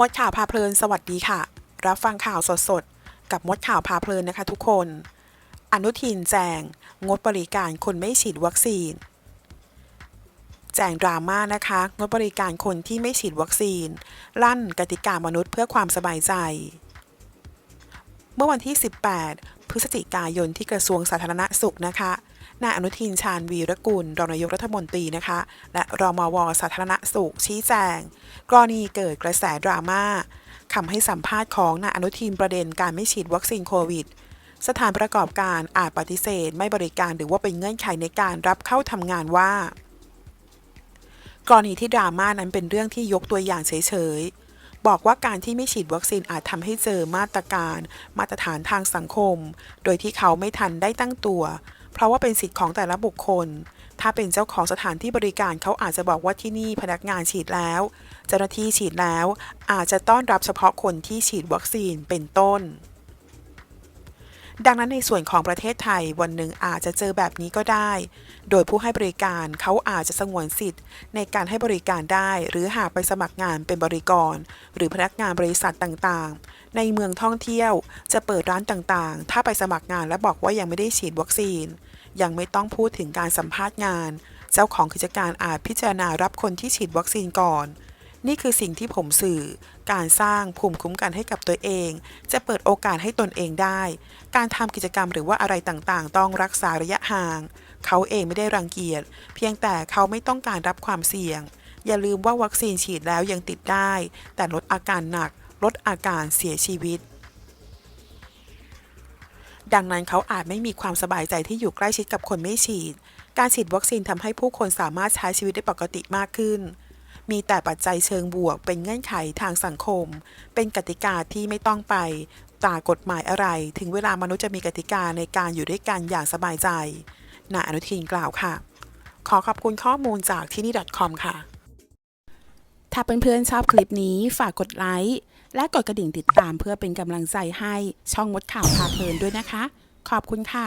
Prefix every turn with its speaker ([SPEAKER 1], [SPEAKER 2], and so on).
[SPEAKER 1] มดข่าวพาเพลินสวัสดีค่ะ รับฟังข่าวสดๆ กับมดข่าวพาเพลินนะคะทุกคน อนุทินแจง งดบริการคนไม่ฉีดวัคซีน แจงดราม่านะคะ งดบริการคนที่ไม่ฉีดวัคซีน ลั่นกติกามนุษย์เพื่อความสบายใจ เมื่อวันที่ 18 พฤศจิกายนที่กระทรวงสาธารณสุขนะคะ นายอนุทินชาญวีรกุลรองนายกรัฐมนตรีนะคะ และรมวสาธารณสุขชี้แจง กรณีเกิดกระแสดราม่าคำให้สัมภาษณ์ของนายอนุทินประเด็นการไม่ฉีดวัคซีนโควิด สถานประกอบการอาจปฏิเสธ ไม่บริการหรือว่าเป็นเงื่อนไขในการรับเข้าทำงานว่า กรณีที่ดราม่านั้นเป็นเรื่องที่ยกตัวอย่างเฉยๆบอกว่าการที่ไม่ฉีดวัคซีนอาจทำให้เจอมาตรการ มาตรฐานทางสังคม โดยที่เขาไม่ทันได้ตั้งตัว เพราะว่าเป็นสิทธิ์ของแต่ละบุคคล ถ้าเป็นเจ้าของสถานที่บริการเขาอาจจะบอกว่าที่นี่พนักงานฉีดแล้ว เจ้าหน้าที่ฉีดแล้ว อาจจะต้อนรับเฉพาะคนที่ฉีดวัคซีนเป็นต้น ดังนั้นในส่วนของประเทศไทยวันหนึ่งอาจจะเจอแบบนี้ก็ได้ โดยผู้ให้บริการเขาอาจจะสงวนสิทธิ์ ในการให้บริการได้ หรือหากไปสมัครงานเป็นบริกร หรือพนักงานบริษัทต่างๆ ในเมืองท่องเที่ยวจะเปิดร้านต่างๆ ถ้าไปสมัครงานและบอกว่ายังไม่ได้ฉีดวัคซีน ยังไม่ต้องพูดถึงการสัมภาษณ์งาน เจ้าของกิจการอาจพิจารณารับคนที่ฉีดวัคซีนก่อน นี่คือสิ่งที่ผมสื่อ การสร้างภูมิคุ้มกันให้กับตัวเอง จะเปิดโอกาสให้ตนเองได้ การทำกิจกรรมหรือว่าอะไรต่างๆ ต้องรักษาระยะห่าง เขาเองไม่ได้รังเกียจ เพียงแต่เขาไม่ต้องการรับความเสี่ยง อย่าลืมว่าวัคซีนฉีดแล้วยังติดได้ แต่ลดอาการหนัก ลดอาการเสียชีวิตดังนั้นเขาอาจไม่มีความสบายใจที่อยู่ใกล้ชิดกับคนไม่ฉีด การฉีดวัคซีนทำให้ผู้คนสามารถใช้ชีวิตได้ปกติมากขึ้น มีแต่ปัจจัยเชิงบวกเป็นเงื่อนไขทางสังคม เป็นกติกาที่ไม่ต้องไปตากฎหมายอะไร ถึงเวลามนุษย์จะมีกติกาในการอยู่ด้วยกันอย่างสบายใจนายอนุทินกล่าวค่ะ ขอขอบคุณข้อมูลจากที่นี่ .com ค่ะ ถ้าเพื่อนๆชอบคลิปนี้ฝากกดไลค์และกดกระดิ่งติดตามเพื่อเป็นกำลังใจให้ช่องมดข่าวพาเพลินด้วยนะคะ ขอบคุณค่ะ